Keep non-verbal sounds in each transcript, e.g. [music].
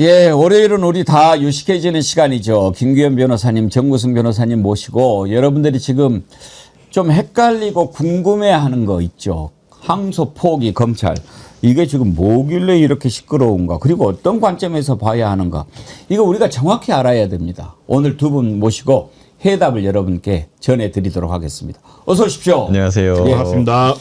예, 월요일은 우리 다 유식해지는 시간이죠. 김규현 변호사님, 정무승 변호사님 모시고 여러분들이 지금 좀 헷갈리고 궁금해하는 거 있죠. 항소 포기 검찰 이게 지금 뭐길래 이렇게 시끄러운가? 그리고 어떤 관점에서 봐야 하는가? 이거 우리가 정확히 알아야 됩니다. 오늘 두 분 모시고 해답을 여러분께 전해드리도록 하겠습니다. 어서 오십시오. 안녕하세요. 예. 반갑습니다.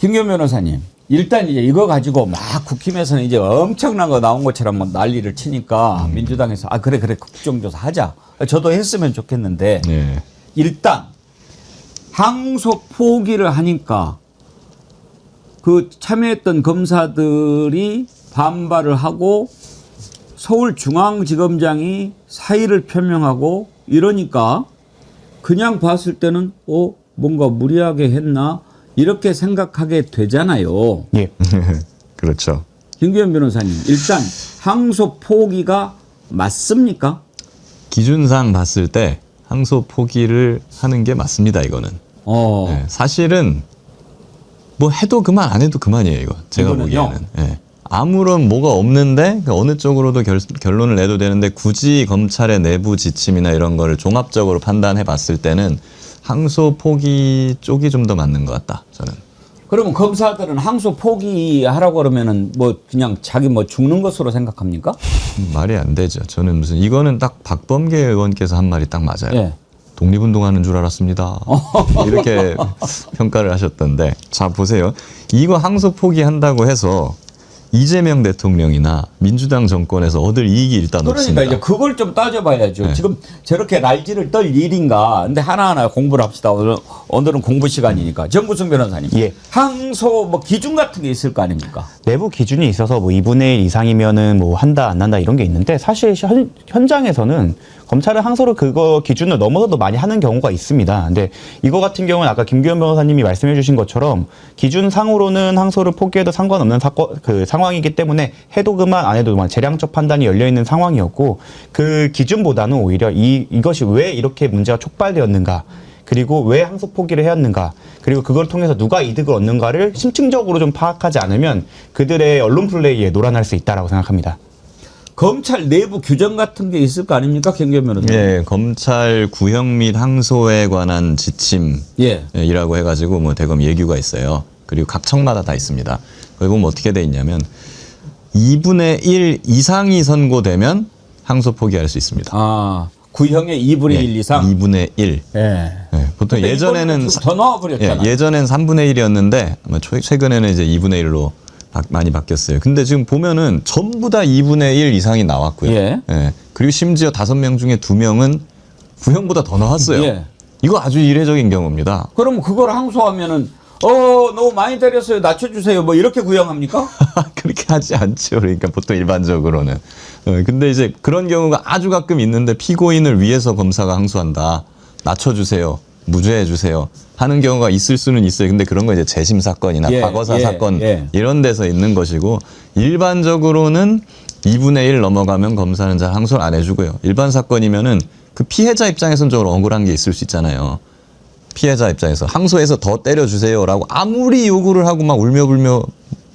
김규현 변호사님. 일단 이제 이거 가지고 막 국힘에서는 이제 엄청난 거 나온 것처럼 뭐 난리를 치니까 민주당에서 아 그래 그래 국정조사 하자. 저도 했으면 좋겠는데 네. 일단 항소 포기를 하니까 그 참여했던 검사들이 반발을 하고 서울중앙지검장이 사의를 표명하고 이러니까 그냥 봤을 때는 어 뭔가 무리하게 했나 이렇게 생각하게 되잖아요. 예. [laughs] 그렇죠. 김규현 변호사님 일단 항소 포기가 맞습니까? 기준상 봤을 때 항소 포기를 하는 게 맞습니다. 이거는. 어. 네, 사실은 뭐 해도 그만 안 해도 그만이에요. 이거 제가 이거는요? 보기에는. 예. 아무런 뭐가 없는데 그 어느 쪽으로도 결, 결론을 내도 되는데 굳이 검찰의 내부 지침이나 이런 거를 종합적으로 판단해 봤을 때는 항소 포기 쪽이 좀 더 맞는 것 같다. 저는. 그러면 검사들은 항소 포기하라고 그러면은 뭐 그냥 자기 뭐 죽는 것으로 생각합니까? 음, 말이 안 되죠. 저는 무슨 이거는 딱 박범계 의원께서 한 말이 딱 맞아요. 예. 독립운동하는 줄 알았습니다. [laughs] 이렇게 평가를 하셨던데 자 보세요. 이거 항소 포기한다고 해서 이재명 대통령이나 민주당 정권에서 얻을 이익이 일단 그러니까 없습니다. 이제 그걸 좀 따져봐야죠. 네. 지금 저렇게 날지를 떨 일인가. 근데 하나하나 공부를 합시다. 오늘, 오늘은 공부 시간이니까. 정구승 변호사님. 예. 항소 뭐 기준 같은 게 있을 거 아닙니까? 내부 기준이 있어서 뭐 2분의 1 이상이면은 뭐 한다 안 한다 이런 게 있는데 사실 현, 현장에서는 검찰은 항소를 그거 기준을 넘어서도 많이 하는 경우가 있습니다. 근데 이거 같은 경우는 아까 김규현 변호사님이 말씀해 주신 것처럼 기준 상으로는 항소를 포기해도 상관없는 사건 그 상황이기 때문에 해도 그만 안 해도 그만 재량적 판단이 열려 있는 상황이었고 그 기준보다는 오히려 이 이것이 왜 이렇게 문제가 촉발되었는가 그리고 왜 항소 포기를 해왔는가 그리고 그걸 통해서 누가 이득을 얻는가를 심층적으로 좀 파악하지 않으면 그들의 언론 플레이에 놀아날 수 있다라고 생각합니다. 검찰 내부 규정 같은 게 있을 거 아닙니까? 경규 변호사님. 예, 검찰 구형 및 항소에 관한 예. 지침이라고 해가지고 뭐 대검 예규가 있어요. 그리고 각 청마다 다 있습니다. 거기 보면 어떻게 돼 있냐면 2분의 1 이상이 선고되면 항소 포기할 수 있습니다. 아, 구형의 2분의 예, 1 이상? 2분의 1. 예. 예, 보통 근데 예전에는 이거는 좀더 넣어버렸잖아요. 예, 예전엔 3분의 1이었는데 아마 최- 최근에는 이제 2분의 1로 많이 바뀌었어요. 근데 지금 보면은 전부 다 2분의 1 이상이 나왔고요. 예. 그리고 심지어 다섯 명 중에 두 명은 구형보다 더 나왔어요. 예. 이거 아주 이례적인 경우입니다. 그럼 그걸 항소하면은 어 너무 많이 때렸어요 낮춰주세요 뭐 이렇게 구형합니까? [laughs] 그렇게 하지 않죠. 그러니까 보통 일반적으로는. 어, 근데 이제 그런 경우가 아주 가끔 있는데 피고인을 위해서 검사가 항소한다. 낮춰주세요. 무죄해주세요. 하는 경우가 있을 수는 있어요. 근데 그런 거 이제 재심 사건이나 예, 과거사 예, 사건 예. 이런 데서 있는 것이고 일반적으로는 2분의 1 넘어가면 검사는 잘 항소를 안 해주고요. 일반 사건이면은 그 피해자 입장에서는 좀 억울한 게 있을 수 있잖아요. 피해자 입장에서 항소해서 더 때려주세요라고 아무리 요구를 하고 막 울며불며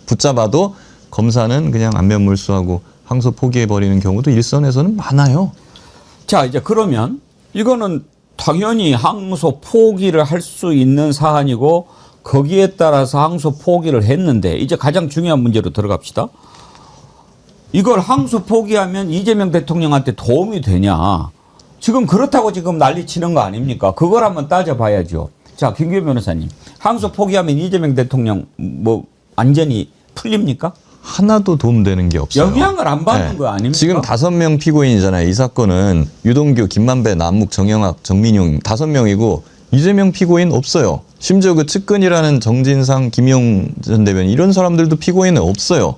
붙잡아도 검사는 그냥 안면 물수하고 항소 포기해 버리는 경우도 일선에서는 많아요. 자 이제 그러면 이거는 당연히 항소 포기를 할 수 있는 사안이고 거기에 따라서 항소 포기를 했는데 이제 가장 중요한 문제로 들어갑시다. 이걸 항소 포기하면 이재명 대통령한테 도움이 되냐? 지금 그렇다고 지금 난리 치는 거 아닙니까? 그걸 한번 따져봐야죠. 자 김규 변호사님, 항소 포기하면 이재명 대통령 뭐 완전히 풀립니까? 하나도 도움되는 게 없어요. 네. 영향을 안 받는 거 아닙니까? 지금 다섯 명 피고인이잖아요. 이 사건은 유동규, 김만배, 남욱, 정영학, 정민용 다섯 명이고 이재명 피고인 없어요. 심지어 그 측근이라는 정진상, 김용 전 대변인 이런 사람들도 피고인은 없어요.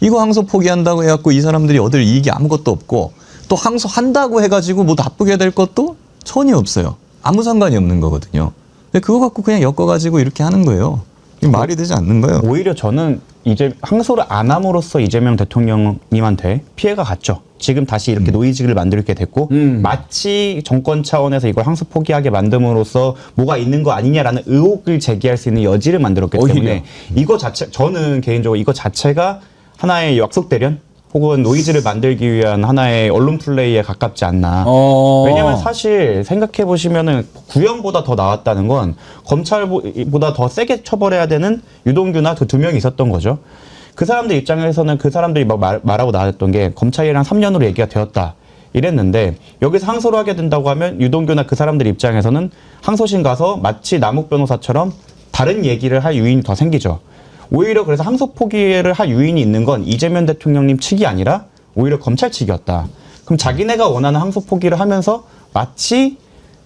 이거 항소 포기한다고 해갖고 이 사람들이 얻을 이익이 아무것도 없고 또 항소한다고 해가지고 뭐 나쁘게 될 것도 전혀 없어요. 아무 상관이 없는 거거든요. 근데 그거 갖고 그냥 엮어가지고 이렇게 하는 거예요. 이게 말이 되지 않는 거예요. 오히려 저는 이제 항소를 안 함으로써 이재명 대통령님한테 피해가 갔죠. 지금 다시 이렇게 노이즈를 만들게 됐고 음. 마치 정권 차원에서 이걸 항소 포기하게 만듦으로써 뭐가 있는 거 아니냐라는 의혹을 제기할 수 있는 여지를 만들었기 오히려. 때문에 이거 자체 저는 개인적으로 이거 자체가 하나의 약속 대련 혹은 노이즈를 만들기 위한 하나의 언론 플레이에 가깝지 않나. 어. 왜냐면 사실 생각해 보시면은 구형보다 더 나왔다는 건 검찰보다 더 세게 처벌해야 되는 유동규나 그 두 명이 있었던 거죠. 그 사람들 입장에서는 그 사람들이 막 말, 말하고 나왔던 게 검찰이랑 3년으로 얘기가 되었다. 이랬는데 여기서 항소를 하게 된다고 하면 유동규나 그 사람들 입장에서는 항소심 가서 마치 남욱 변호사처럼 다른 얘기를 할 유인이 더 생기죠. 오히려 그래서 항소 포기를 할 유인이 있는 건 이재명 대통령님 측이 아니라 오히려 검찰 측이었다. 그럼 자기네가 원하는 항소 포기를 하면서 마치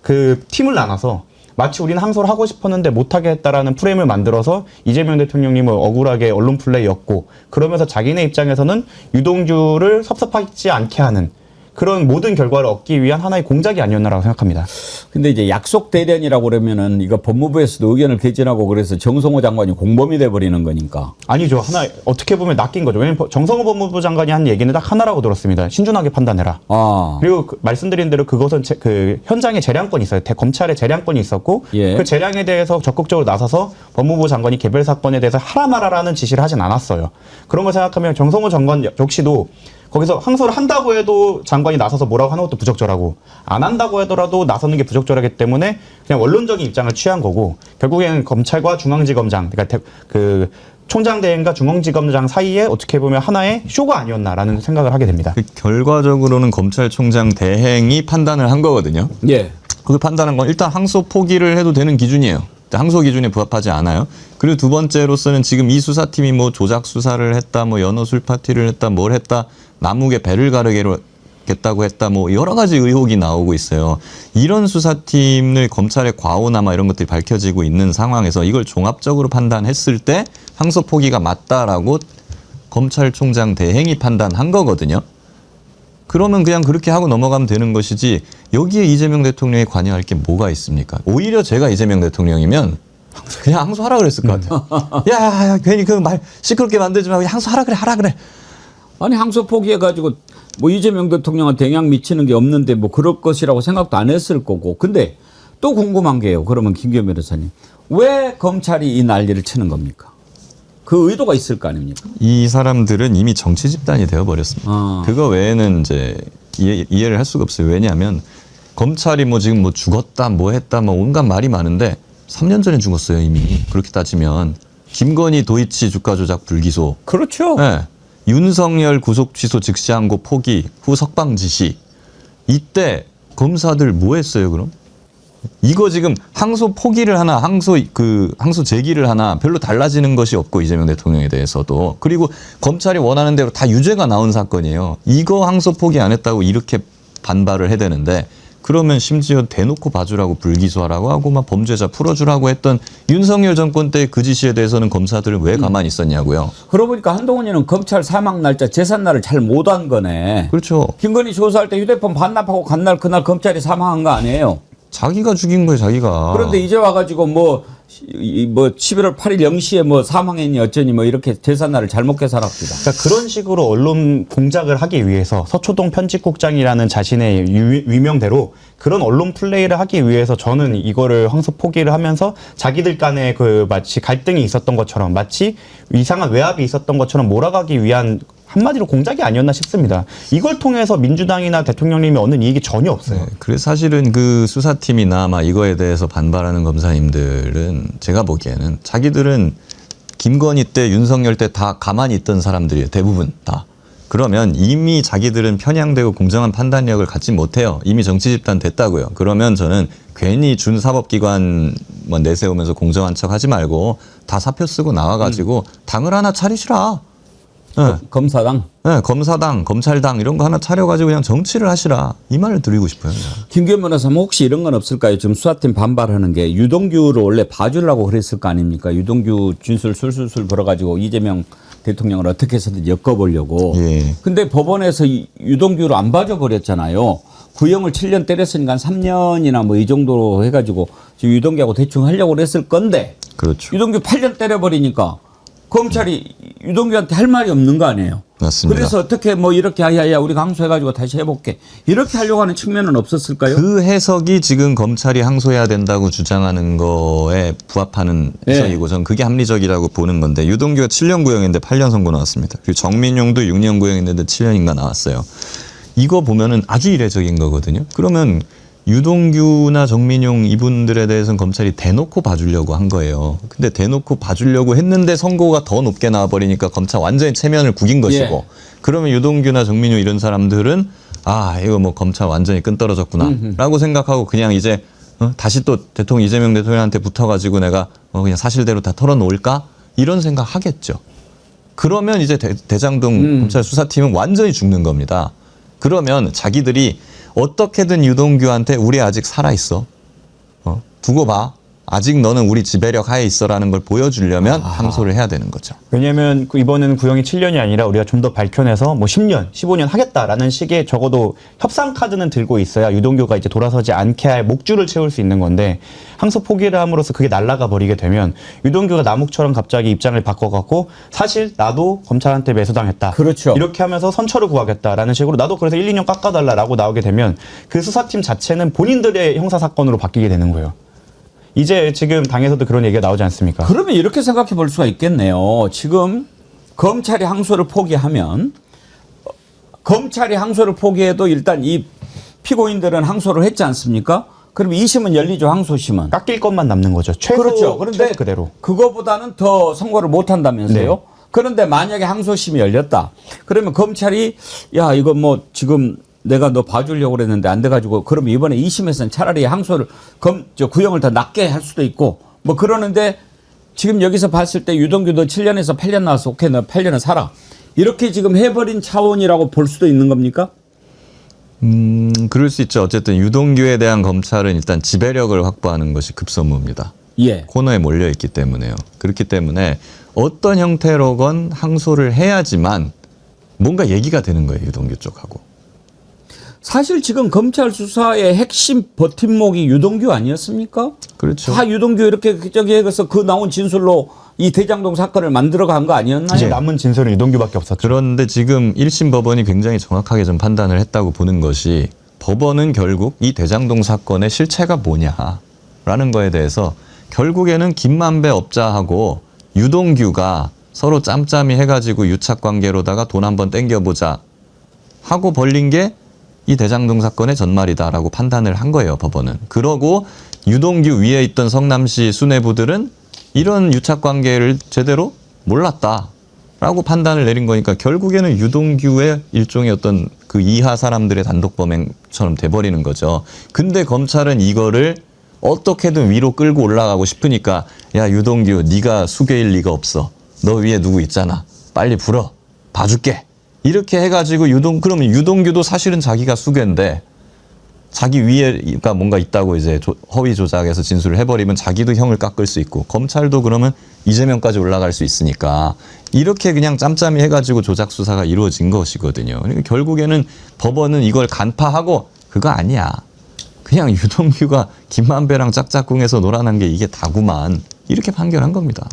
그 팀을 나눠서 마치 우리는 항소를 하고 싶었는데 못하게 했다라는 프레임을 만들어서 이재명 대통령님은 억울하게 언론 플레이였고 그러면서 자기네 입장에서는 유동규를 섭섭하지 않게 하는 그런 모든 결과를 얻기 위한 하나의 공작이 아니었나라고 생각합니다. 근데 이제 약속 대련이라고 그러면은 이거 법무부에서도 의견을 개진하고 그래서 정성호 장관이 공범이 돼 버리는 거니까. 아니죠. 하나 어떻게 보면 낚인 거죠. 왜냐면 정성호 법무부 장관이 한 얘기는 딱 하나라고 들었습니다. 신중하게 판단해라. 아. 그리고 그 말씀드린 대로 그것은 제- 그 현장에 재량권이 있어요. 대- 검찰에 재량권이 있었고 예. 그 재량에 대해서 적극적으로 나서서 법무부 장관이 개별 사건에 대해서 하라 말아라는 지시를 하진 않았어요. 그런 걸 생각하면 정성호 장관 역시도 거기서 항소를 한다고 해도 장관이 나서서 뭐라고 하는 것도 부적절하고 안 한다고 하더라도 나서는 게 부적절하기 때문에 그냥 원론적인 입장을 취한 거고 결국에는 검찰과 중앙지검장 그러니까 대- 그 총장 대행과 중앙지검장 사이에 어떻게 보면 하나의 쇼가 아니었나라는 생각을 하게 됩니다. 그 결과적으로는 검찰총장 대행이 판단을 한 거거든요. 예. 그 판단한 건 일단 항소 포기를 해도 되는 기준이에요. 항소 기준에 부합하지 않아요. 그리고 두 번째로서는 지금 이 수사팀이 뭐 조작 수사를 했다, 뭐 연어 술 파티를 했다, 뭘 했다, 남욱에 배를 가르겠다고 했다, 뭐 여러 가지 의혹이 나오고 있어요. 이런 수사팀을 검찰의 과오나 이런 것들이 밝혀지고 있는 상황에서 이걸 종합적으로 판단했을 때 항소 포기가 맞다라고 검찰총장 대행이 판단한 거거든요. 그러면 그냥 그렇게 하고 넘어가면 되는 것이지 여기에 이재명 대통령이 관여할 게 뭐가 있습니까? 오히려 제가 이재명 대통령이면 그냥 항소하라 그랬을 것 같아요. 야, 야, 야, 괜히 그 말 시끄럽게 만들지 말고 항소하라 그래, 하라 그래. 아니 항소 포기해가지고 뭐 이재명 대통령한테 영향 미치는 게 없는데 뭐 그럴 것이라고 생각도 안 했을 거고. 근데 또 궁금한 게요. 그러면 김기현 변호사님 왜 검찰이 이 난리를 치는 겁니까? 그 의도가 있을 거 아닙니까? 이 사람들은 이미 정치 집단이 되어 버렸습니다. 아. 그거 외에는 이제 이해, 이해를 할 수가 없어요. 왜냐하면 검찰이 뭐 지금 뭐 죽었다, 뭐 했다, 뭐 온갖 말이 많은데 3년 전에 죽었어요 이미. 그렇게 따지면 김건희 도이치 주가 조작 불기소, 그렇죠. 네. 윤석열 구속 취소 즉시 항고 포기 후 석방 지시. 이때 검사들 뭐 했어요, 그럼? 이거 지금 항소 포기를 하나, 항소 그 항소 제기를 하나 별로 달라지는 것이 없고 이재명 대통령에 대해서도 그리고 검찰이 원하는 대로 다 유죄가 나온 사건이에요. 이거 항소 포기 안 했다고 이렇게 반발을 해야 되는데 그러면 심지어 대놓고 봐주라고 불기소하라고 하고 막 범죄자 풀어주라고 했던 윤석열 정권 때 그 지시에 대해서는 검사들은 왜 가만히 있었냐고요. 그러고 보니까 한동훈이는 검찰 사망 날짜 재산 날을 잘 못 한 거네. 그렇죠. 김건희 조사할 때 휴대폰 반납하고 간 날 그날 검찰이 사망한 거 아니에요? 자기가 죽인 거예요, 자기가. 그런데 이제 와가지고 뭐, 이- 뭐 11월 8일 0시에 뭐 사망했니 어쩌니 뭐 이렇게 재산날을 잘못 계산합시다. 그러니까 그런 식으로 언론 공작을 하기 위해서 서초동 편집국장이라는 자신의 유- 위명대로 그런 언론 플레이를 하기 위해서 저는 이거를 항소 포기를 하면서 자기들 간에 그 마치 갈등이 있었던 것처럼 마치 이상한 외압이 있었던 것처럼 몰아가기 위한 한마디로 공작이 아니었나 싶습니다. 이걸 통해서 민주당이나 대통령님이 얻는 이익이 전혀 없어요. 네, 그래서 사실은 그 수사팀이나 막 이거에 대해서 반발하는 검사님들은 제가 보기에는 자기들은 김건희 때 윤석열 때 다 가만히 있던 사람들이에요. 대부분 다. 그러면 이미 자기들은 편향되고 공정한 판단력을 갖지 못해요. 이미 정치 집단 됐다고요. 그러면 저는 괜히 준 사법기관 뭐 내세우면서 공정한 척 하지 말고 다 사표 쓰고 나와가지고 당을 하나 차리시라. 네. 검사당. 네, 검사당, 검찰당 이런 거 하나 차려가지고 그냥 정치를 하시라. 이 말을 드리고 싶어요. 김기현 변호사님 혹시 이런 건 없을까요? 지금 수사팀 반발하는 게 유동규를 원래 봐주려고 그랬을 거 아닙니까? 유동규 진술 술술술 벌어가지고 이재명 대통령을 어떻게 해서든 엮어보려고. 예. 근데 법원에서 이 유동규를 안 봐줘 버렸잖아요. 구형을 7년 때렸으니까 한 3년이나 뭐 이 정도로 해가지고 지금 유동규하고 대충 하려고 그랬을 건데 그렇죠. 유동규 8년 때려버리니까 검찰이 유동규한테 할 말이 없는 거 아니에요? 맞습니다. 그래서 어떻게 뭐 이렇게 야야야 우리가 항소해가지고 다시 해볼게 이렇게 하려고 하는 측면은 없었을까요? 그 해석이 지금 검찰이 항소해야 된다고 주장하는 거에 부합하는 네. 해석이고 저는 그게 합리적이라고 보는 건데 유동규가 7년 구형인데 8년 선고 나왔습니다. 그리고 정민용도 6년 구형인데 7년인가 나왔어요. 이거 보면은 아주 이례적인 거거든요. 그러면 유동규나 정민용 이분들에 대해서는 검찰이 대놓고 봐주려고 한 거예요. 근데 대놓고 봐주려고 했는데 선고가 더 높게 나와버리니까 검찰 완전히 체면을 구긴 것이고 예. 그러면 유동규나 정민용 이런 사람들은 아 이거 뭐 검찰 완전히 끈 떨어졌구나라고 생각하고 그냥 이제 어, 다시 또 대통령 이재명 대통령한테 붙어가지고 내가 어, 그냥 사실대로 다 털어놓을까 이런 생각 하겠죠. 그러면 이제 대, 장동 검찰 수사팀은 완전히 죽는 겁니다. 그러면 자기들이 어떻게든 유동규한테 우리 아직 살아 있어. 어, 두고 봐. 아직 너는 우리 지배력 하에 있어라는 걸 보여주려면 항소를 해야 되는 거죠. 왜냐하면 그 이번에는 구형이 7년이 아니라 우리가 좀 더 밝혀내서 뭐 10년, 15년 하겠다라는 식의 적어도 협상 카드는 들고 있어야 유동규가 이제 돌아서지 않게 할 목줄을 채울 수 있는 건데 항소 포기를 함으로써 그게 날아가 버리게 되면 유동규가 남욱처럼 갑자기 입장을 바꿔갖고 사실 나도 검찰한테 매수당했다. 그렇죠. 이렇게 하면서 선처를 구하겠다라는 식으로 나도 그래서 1, 2년 깎아달라라고 나오게 되면 그 수사팀 자체는 본인들의 형사 사건으로 바뀌게 되는 거예요. 이제 지금 당에서도 그런 얘기가 나오지 않습니까? 그러면 이렇게 생각해 볼 수가 있겠네요. 지금 검찰이 항소를 포기하면 어, 검찰이 항소를 포기해도 일단 이 피고인들은 항소를 했지 않습니까? 그럼 2심은 열리죠, 항소심은. 깎일 것만 남는 거죠. 최소, 그렇죠. 그런데 최소 그대로. 그거보다는 더 선고를 못 한다면서요. 네. 그런데 만약에 항소심이 열렸다. 그러면 검찰이 야, 이거 뭐 지금 내가 너 봐주려고 그랬는데 안 돼가지고 그러면 이번에 2심에서는 차라리 항소를 검, 저 구형을 더 낮게 할 수도 있고 뭐 그러는데 지금 여기서 봤을 때 유동규도 7년에서 8년 나와서 오케이, 너 8년은 살아. 이렇게 지금 해버린 차원이라고 볼 수도 있는 겁니까? 음, 그럴 수 있죠. 어쨌든 유동규에 대한 검찰은 일단 지배력을 확보하는 것이 급선무입니다. 예. 코너에 몰려 있기 때문에요. 그렇기 때문에 어떤 형태로건 항소를 해야지만 뭔가 얘기가 되는 거예요. 유동규 쪽하고. 사실 지금 검찰 수사의 핵심 버팀목이 유동규 아니었습니까? 그렇죠. 다 유동규 이렇게 저기 해서 그 나온 진술로 이 대장동 사건을 만들어 간 거 아니었나요? 이제 남은 진술은 유동규밖에 없었죠. 그런데 지금 1심 법원이 굉장히 정확하게 좀 판단을 했다고 보는 것이 법원은 결국 이 대장동 사건의 실체가 뭐냐라는 거에 대해서 결국에는 김만배 업자하고 유동규가 서로 짬짬이 해가지고 유착 관계로다가 돈 한번 땡겨보자 하고 벌린 게 이 대장동 사건의 전말이다라고 판단을 한 거예요 법원은. 그러고 유동규 위에 있던 성남시 수뇌부들은 이런 유착 관계를 제대로 몰랐다 라고 판단을 내린 거니까 결국에는 유동규의 일종의 어떤 그 이하 사람들의 단독 범행처럼 돼버리는 거죠. 근데 검찰은 이거를 어떻게든 위로 끌고 올라가고 싶으니까 야 유동규 네가 수괴일 리가 없어. 너 위에 누구 있잖아. 빨리 불어. 봐줄게. 이렇게 해가지고 유동 그러면 유동규도 사실은 자기가 수괴인데 자기 위에가 뭔가 있다고 이제 조- 허위 조작해서 진술을 해버리면 자기도 형을 깎을 수 있고 검찰도 그러면 이재명까지 올라갈 수 있으니까 이렇게 그냥 짬짬이 해가지고 조작 수사가 이루어진 것이거든요. 그러니까 결국에는 법원은 이걸 간파하고 그거 아니야. 그냥 [laughs] 유동규가 김만배랑 짝짝꿍해서 놀아난 게 이게 다구만 이렇게 판결한 겁니다.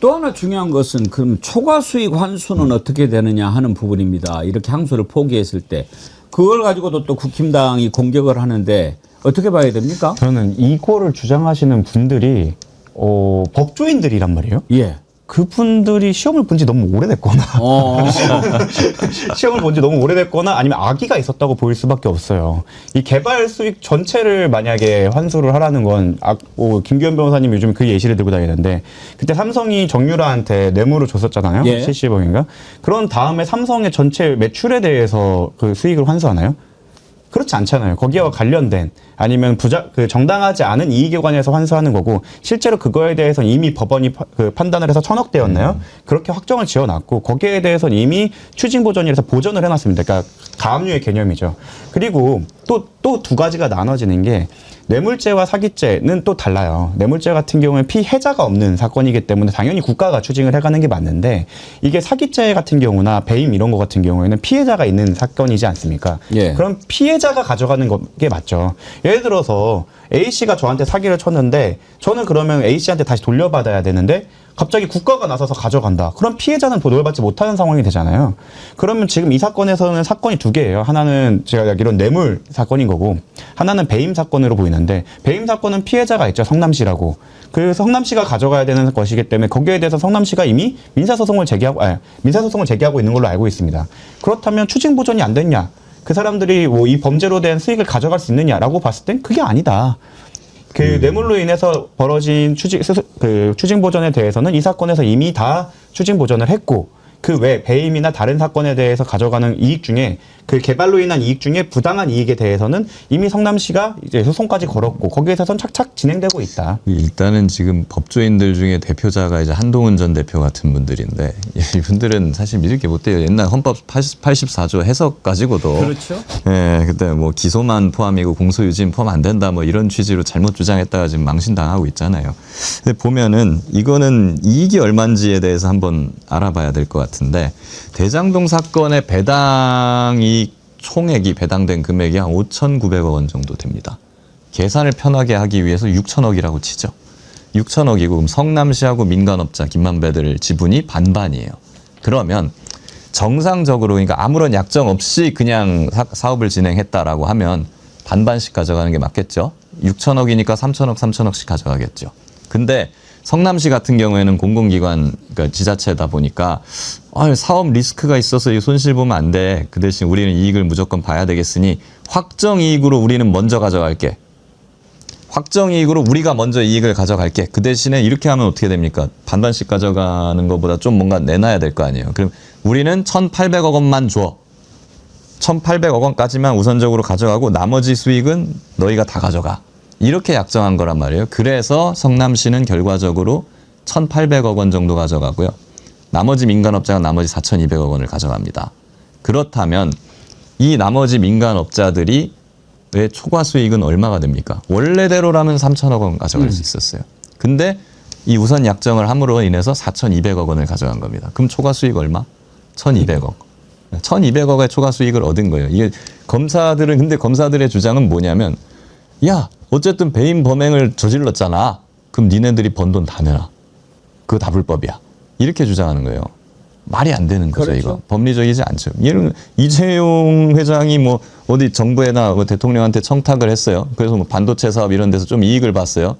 또 하나 중요한 것은 그럼 초과 수익 환수는 어떻게 되느냐 하는 부분입니다. 이렇게 항소를 포기했을 때 그걸 가지고도 또 국힘당이 공격을 하는데 어떻게 봐야 됩니까? 저는 이거를 주장하시는 분들이 어, 법조인들이란 말이에요. 예. 그분들이 시험을 본 지 너무 오래됐거나 어. [laughs] 시험을 본 지 너무 오래됐거나 아니면 악의가 있었다고 보일 수밖에 없어요. 이 개발 수익 전체를 만약에 환수를 하라는 건 아, 뭐 김기현 변호사님 요즘 그 예시를 들고 다니는데 그때 삼성이 정유라한테 뇌물을 줬었잖아요. 예. 70억인가? 그런 다음에 삼성의 전체 매출에 대해서 그 수익을 환수하나요? 그렇지 않잖아요. 거기와 관련된 아니면 부자 그 정당하지 않은 이익에 관해서 환수하는 거고 실제로 그거에 대해서는 이미 법원이 파- 그 판단을 해서 천억대였나요? 그렇게 확정을 지어놨고 거기에 대해서는 이미 추징 보전이라서 보전을 해놨습니다. 그러니까 가압류의 개념이죠. 그리고 또 또 두 가지가 나눠지는 게 뇌물죄와 사기죄는 또 달라요. 뇌물죄 같은 경우는 피해자가 없는 사건이기 때문에 당연히 국가가 추징을 해가는 게 맞는데 이게 사기죄 같은 경우나 배임 이런 거 같은 경우에는 피해자가 있는 사건이지 않습니까? 예. 그럼 피해자가 가져가는 거- 게 맞죠. 예를 들어서 A 씨가 저한테 사기를 쳤는데 저는 그러면 A 씨한테 다시 돌려받아야 되는데 갑자기 국가가 나서서 가져간다. 그럼 피해자는 보도를 받지 못하는 상황이 되잖아요. 그러면 지금 이 사건에서는 사건이 두 개예요. 하나는 제가 알기로는 뇌물 사건인 거고 하나는 배임 사건으로 보이는데 배임 사건은 피해자가 있죠. 성남시라고. 그 성남시가 가져가야 되는 것이기 때문에 거기에 대해서 성남시가 이미 민사소송을 제기하고 아, 민사소송을 제기하고 있는 걸로 알고 있습니다. 그렇다면 추징 보전이 안 됐냐? 그 사람들이 뭐 이 범죄로 된 수익을 가져갈 수 있느냐라고 봤을 땐 그게 아니다. 그 뇌물로 인해서 벌어진 추징 스스- 그 추징 보전에 대해서는 이 사건에서 이미 다 추징 보전을 했고 그 외 배임이나 다른 사건에 대해서 가져가는 이익 중에 그 개발로 인한 이익 중에 부당한 이익에 대해서는 이미 성남시가 이제 소송까지 걸었고 거기에서선 착착 진행되고 있다. 일단은 지금 법조인들 중에 대표자가 이제 한동훈 전 대표 같은 분들인데 [laughs] 예, 이분들은 사실 믿을 게 못 돼요. 옛날 헌법 80, 84조 해석 가지고도 그렇죠. 예, 그때 뭐 기소만 포함이고 공소유지는 포함 안 된다 뭐 이런 취지로 잘못 주장했다가 지금 망신 당하고 있잖아요. 근데 보면은 이거는 이익이 얼마인지에 대해서 한번 알아봐야 될 것 같 은데 대장동 사건의 배당이 총액이 배당된 금액이 한 5,900억 원 정도 됩니다. 계산을 편하게 하기 위해서 6천억이라고 치죠. 6천억이고 그럼 성남시하고 민간업자 김만배들 지분이 반반이에요. 그러면 정상적으로 그러니까 아무런 약정 없이 그냥 사, 사업을 진행했다라고 하면 반반씩 가져가는 게 맞겠죠. 6천억이니까 3천억, 3천억씩 가져가겠죠. 근데 성남시 같은 경우에는 공공기관 그러니까 지자체다 보니까 아, 사업 리스크가 있어서 이 손실 보면 안 돼. 그 대신 우리는 이익을 무조건 봐야 되겠으니 확정 이익으로 우리는 먼저 가져갈게. 확정 이익으로 우리가 먼저 이익을 가져갈게. 그 대신에 이렇게 하면 어떻게 됩니까? 반반씩 가져가는 것보다 좀 뭔가 내놔야 될 거 아니에요. 그럼 우리는 1,800억 원만 줘. 1,800억 원까지만 우선적으로 가져가고 나머지 수익은 너희가 다 가져가. 이렇게 약정한 거란 말이에요. 그래서 성남시는 결과적으로 1,800억 원 정도 가져가고요. 나머지 민간업자가 나머지 4,200억 원을 가져갑니다. 그렇다면 이 나머지 민간업자들이 왜 초과 수익은 얼마가 됩니까? 원래대로라면 3천억 원 가져갈 수 있었어요. 근데 이 우선 약정을 함으로 인해서 4,200억 원을 가져간 겁니다. 그럼 초과 수익 얼마? 1,200억. 1,200억의 초과 수익을 얻은 거예요. 이게 검사들은 근데 검사들의 주장은 뭐냐면 야, 어쨌든 배임 범행을 저질렀잖아. 그럼 니네들이 번 돈 다 내놔. 그거 다 불법이야. 이렇게 주장하는 거예요. 말이 안 되는 거죠, 그렇죠. 이거. 법리적이지 않죠. 예를 들면 이재용 회장이 뭐 어디 정부에나 뭐 대통령한테 청탁을 했어요. 그래서 뭐 반도체 사업 이런 데서 좀 이익을 봤어요.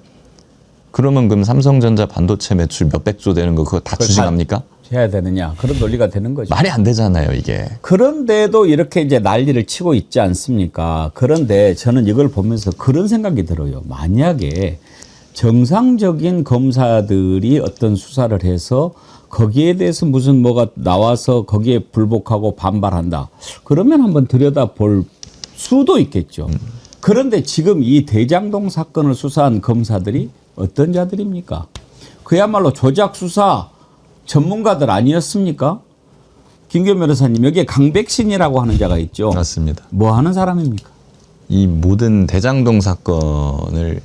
그러면 그럼 삼성전자 반도체 매출 몇백조 되는 거 그거 다 그걸 추징합니까? 해야 되느냐 그런 논리가 되는 거죠. 말이 안 되잖아요, 이게. 그런데도 이렇게 이제 난리를 치고 있지 않습니까? 그런데 저는 이걸 보면서 그런 생각이 들어요. 만약에 정상적인 검사들이 어떤 수사를 해서 거기에 대해서 무슨 뭐가 나와서 거기에 불복하고 반발한다. 그러면 한번 들여다 볼 수도 있겠죠. 그런데 지금 이 대장동 사건을 수사한 검사들이 어떤 자들입니까? 그야말로 조작 수사 전문가들 아니었습니까? 김규 변호사님 여기에 강백신이라고 하는 자가 있죠. 맞습니다. 뭐 하는 사람입니까? 이 모든 대장동 사건을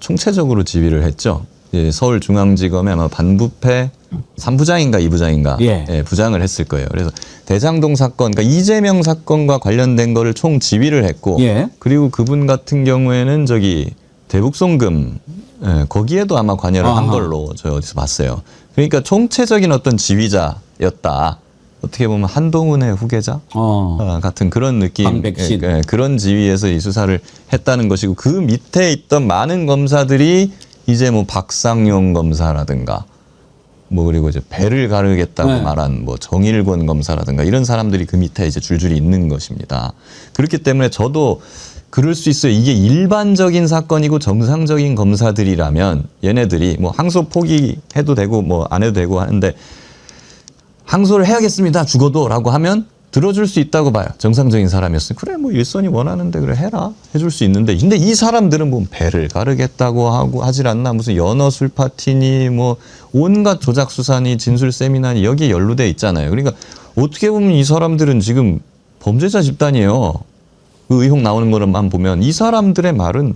총체적으로 지휘를 했죠. 예, 서울중앙지검의 아마 반부패 3부장인가 2부장인가 예. 부장을 했을 거예요. 그래서 대장동 사건, 그러니까 이재명 사건과 관련된 거를 총 지휘를 했고, 예. 그리고 그분 같은 경우에는 저기 대북송금 예, 거기에도 아마 관여를 한 아하. 걸로 저 어디서 봤어요. 그러니까 총체적인 어떤 지휘자였다. 어떻게 보면 한동훈의 후계자 어. 아, 같은 그런 느낌. 예, 예, 그런 지위에서 이 수사를 했다는 것이고 그 밑에 있던 많은 검사들이 이제 뭐 박상용 검사라든가 뭐 그리고 이제 배를 가르겠다고 네. 말한 뭐 정일권 검사라든가 이런 사람들이 그 밑에 이제 줄줄이 있는 것입니다. 그렇기 때문에 저도 그럴 수 있어요. 이게 일반적인 사건이고 정상적인 검사들이라면 얘네들이 뭐 항소 포기해도 되고 뭐 안 해도 되고 하는데 항소를 해야겠습니다. 죽어도라고 하면 들어줄 수 있다고 봐요. 정상적인 사람이었으면 그래 뭐 일선이 원하는데 그래 해라 해줄 수 있는데 근데 이 사람들은 뭐 배를 가르겠다고 하고 하질 않나 무슨 연어 술 파티니 뭐 온갖 조작 수사니 진술 세미나니 여기에 연루돼 있잖아요. 그러니까 어떻게 보면 이 사람들은 지금 범죄자 집단이에요. 그 의혹 나오는 거만 보면 이 사람들의 말은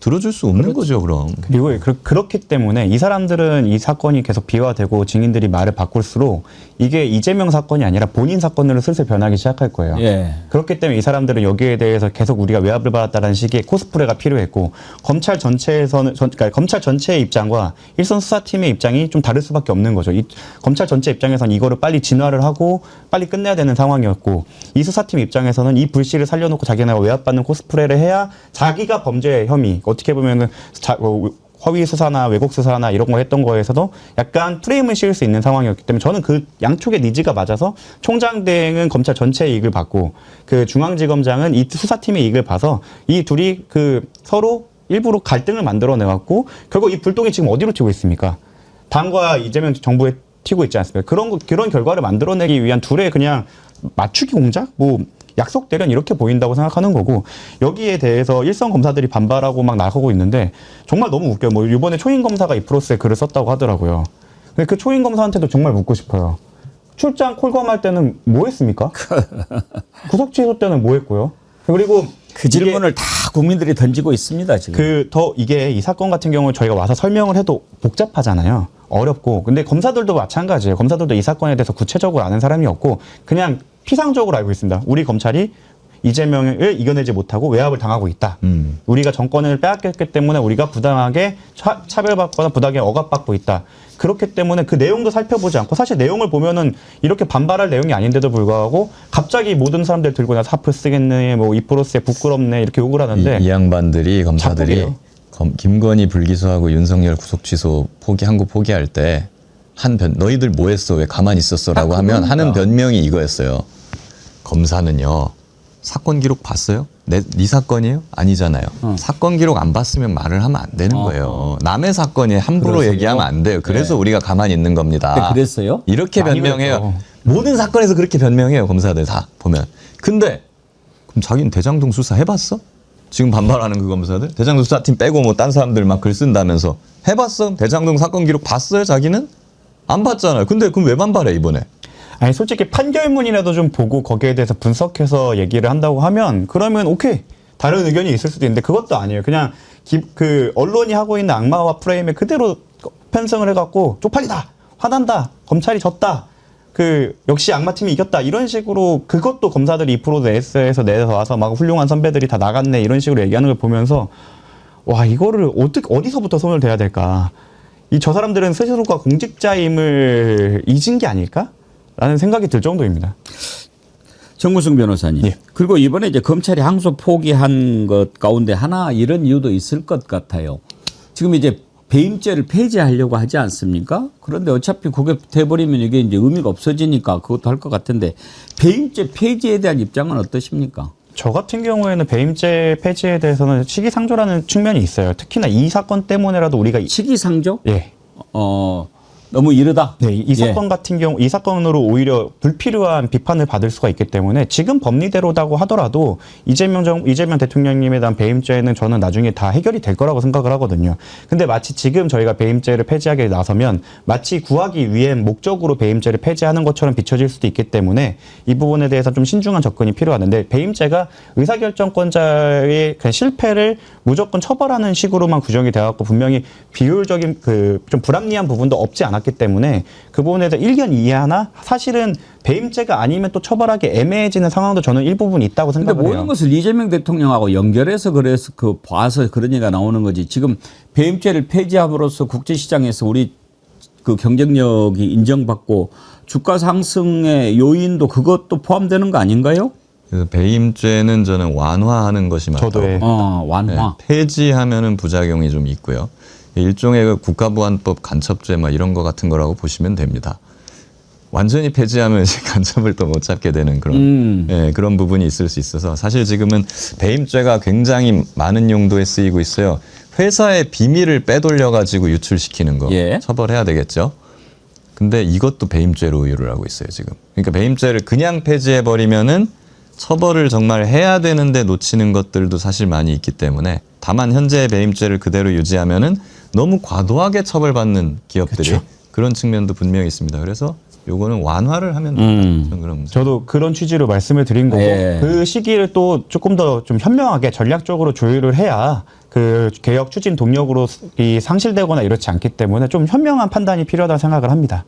들어줄 수 없는 거죠, 그럼. 그리고 그, 그렇기 때문에 이 사람들은 이 사건이 계속 비화되고 증인들이 말을 바꿀수록 이게 이재명 사건이 아니라 본인 사건으로 슬슬 변하기 시작할 거예요. 예. 그렇기 때문에 이 사람들은 여기에 대해서 계속 우리가 외압을 받았다는 식의 코스프레가 필요했고 검찰 전체에서는 전, 그러니까 검찰 전체의 입장과 일선 수사팀의 입장이 좀 다를 수밖에 없는 거죠. 이, 검찰 전체 입장에서는 이거를 빨리 진화를 하고 빨리 끝내야 되는 상황이었고 이 수사팀 입장에서는 이 불씨를 살려놓고 자기네가 외압받는 코스프레를 해야 자기가 범죄 혐의 어떻게 보면은 자, 어, 허위 수사나 왜곡 수사나 이런 거 했던 거에서도 약간 프레임을 씌울 수 있는 상황이었기 때문에 저는 그 양쪽의 니즈가 맞아서 총장 대행은 검찰 전체의 이익을 받고 그 중앙지검장은 이 수사팀의 이익을 봐서 이 둘이 그 서로 일부러 갈등을 만들어 내갖고 결국 이 불똥이 지금 어디로 튀고 있습니까? 당과 이재명 정부에 튀고 있지 않습니까? 그런 거- 그런 결과를 만들어내기 위한 둘의 그냥 맞추기 공작 뭐 약속 대련 이렇게 보인다고 생각하는 거고 여기에 대해서 일선 검사들이 반발하고 막 나가고 있는데 정말 너무 웃겨요. 뭐 이번에 초임 검사가 이프로스에 글을 썼다고 하더라고요. 근데 그 초임 검사한테도 정말 묻고 싶어요. 출장 콜검할 때는 뭐 했습니까? [laughs] 구속 취소 때는 뭐 했고요? 그리고 그 질문을 다 국민들이 던지고 있습니다, 지금. 그 더 이게 이 사건 같은 경우 저희가 와서 설명을 해도 복잡하잖아요. 어렵고 근데 검사들도 마찬가지예요. 검사들도 이 사건에 대해서 구체적으로 아는 사람이 없고 그냥 피상적으로 알고 있습니다. 우리 검찰이 이재명을 이겨내지 못하고 외압을 당하고 있다. 음. 우리가 정권을 빼앗겼기 때문에 우리가 부당하게 차, 차별받거나 부당하게 억압받고 있다. 그렇기 때문에 그 내용도 살펴보지 않고 사실 내용을 보면은 이렇게 반발할 내용이 아닌데도 불구하고 갑자기 모든 사람들 들고 나서 하프 쓰겠네, 뭐 이프로스에 부끄럽네 이렇게 욕을 하는데 이, 이 양반들이 검사들이. 검, 김건희 불기소하고 윤석열 구속 취소 포기 한거 포기할 때 한 변 너희들 뭐 했어 왜 가만히 있었어 라고 아, 하면. 하는 변명이 이거였어요. 검사는요 사건 기록 봤어요? 내, 네 사건이에요? 아니잖아요. 사건 기록 안 봤으면 말을 하면 안 되는 어. 거예요. 남의 사건에 함부로 그러세요? 얘기하면 안 돼요. 그래서 네. 우리가 가만히 있는 겁니다. 그랬어요? 이렇게 변명해요. 그랬죠. 모든 사건에서 그렇게 변명해요. 검사들 다 보면. 근데 그럼 자기는 대장동 수사 해봤어? 지금 반발하는 그 검사들 대장동 수사팀 빼고 뭐 딴 사람들 막 글 쓴다면서 해봤어? 대장동 사건 기록 봤어요? 자기는 안 봤잖아요. 근데 그럼 왜 반발해 이번에? 아니 솔직히 판결문이라도 좀 보고 거기에 대해서 분석해서 얘기를 한다고 하면 그러면 오케이 다른 의견이 있을 수도 있는데 그것도 아니에요. 그냥 기- 그 언론이 하고 있는 악마와 프레임에 그대로 편성을 해갖고 쪽팔리다, 화난다, 검찰이 졌다. 그 역시 악마팀이 이겼다 이런 식으로 그것도 검사들이 2% 내에서 내서 와서 막 훌륭한 선배들이 다 나갔네 이런 식으로 얘기하는 걸 보면서 와 이거를 어떻게 어디서부터 손을 대야 될까 이 저 사람들은 스스로가 공직자임을 잊은 게 아닐까라는 생각이 들 정도입니다. 정구승 변호사님. 예. 그리고 이번에 이제 검찰이 항소 포기한 것 가운데 하나 이런 이유도 있을 것 같아요. 지금 이제 배임죄를 폐지하려고 하지 않습니까? 그런데 어차피 그게 돼버리면 이게 이제 의미가 없어지니까 그것도 할 것 같은데 배임죄 폐지에 대한 입장은 어떠십니까? 저 같은 경우에는 배임죄 폐지에 대해서는 시기상조라는 측면이 있어요. 특히나 이 사건 때문에라도 우리가 이- 시기상조? 예. 어 너무 이르다. 네, 이 예. 사건 같은 경우 이 사건으로 오히려 불필요한 비판을 받을 수가 있기 때문에 지금 법리대로다고 하더라도 이재명 정 이재명 대통령님에 대한 배임죄는 저는 나중에 다 해결이 될 거라고 생각을 하거든요. 근데 마치 지금 저희가 배임죄를 폐지하게 나서면 마치 구하기 위한 목적으로 배임죄를 폐지하는 것처럼 비춰질 수도 있기 때문에 이 부분에 대해서 좀 신중한 접근이 필요하는데 배임죄가 의사결정권자의 그 실패를 무조건 처벌하는 식으로만 규정이 돼갖고 분명히 비효율적인 그 좀 불합리한 부분도 없지 않았 기 때문에 그 부분에 대해서 일견 이해하나 사실은 배임죄가 아니면 또 처벌하기 애매해지는 상황도 저는 일부분 있다고 근데 생각을 모든. 것을 이재명 대통령하고 연결해서 그래서 그 봐서 그런 얘기가 나오는 거지. 지금 배임죄를 폐지함으로써 국제시장에서 우리 그 경쟁력이 인정받고 주가 상승의 요인도 그것도 포함되는 거 아닌가요? 그래서 배임죄는 저는 완화하는 것이 맞다고 저도 예. 어, 네, 완화. 폐지하면은 부작용이 좀 있고요. 일종의 그 국가보안법 간첩죄 뭐 이런 거 같은 거라고 보시면 됩니다. 완전히 폐지하면 이제 [laughs] 간첩을 또 못 잡게 되는 그런 음. 예, 그런 부분이 있을 수 있어서 사실 지금은 배임죄가 굉장히 많은 용도에 쓰이고 있어요. 회사의 비밀을 빼돌려 가지고 유출시키는 거 예. 처벌해야 되겠죠. 근데 이것도 배임죄로 의유를 하고 있어요 지금. 그러니까 배임죄를 그냥 폐지해 버리면은 처벌을 정말 해야 되는데 놓치는 것들도 사실 많이 있기 때문에 다만 현재의 배임죄를 그대로 유지하면은 너무 과도하게 처벌받는 기업들이 그렇죠. 그런 측면도 분명히 있습니다. 그래서 요거는 완화를 하면 음. 저는 그런 저도 그런 취지로 말씀을 드린 거고 예. 그 시기를 또 조금 더 좀 현명하게 전략적으로 조율을 해야 그 개혁 추진 동력으로 이 상실되거나 이렇지 않기 때문에 좀 현명한 판단이 필요하다고 생각을 합니다.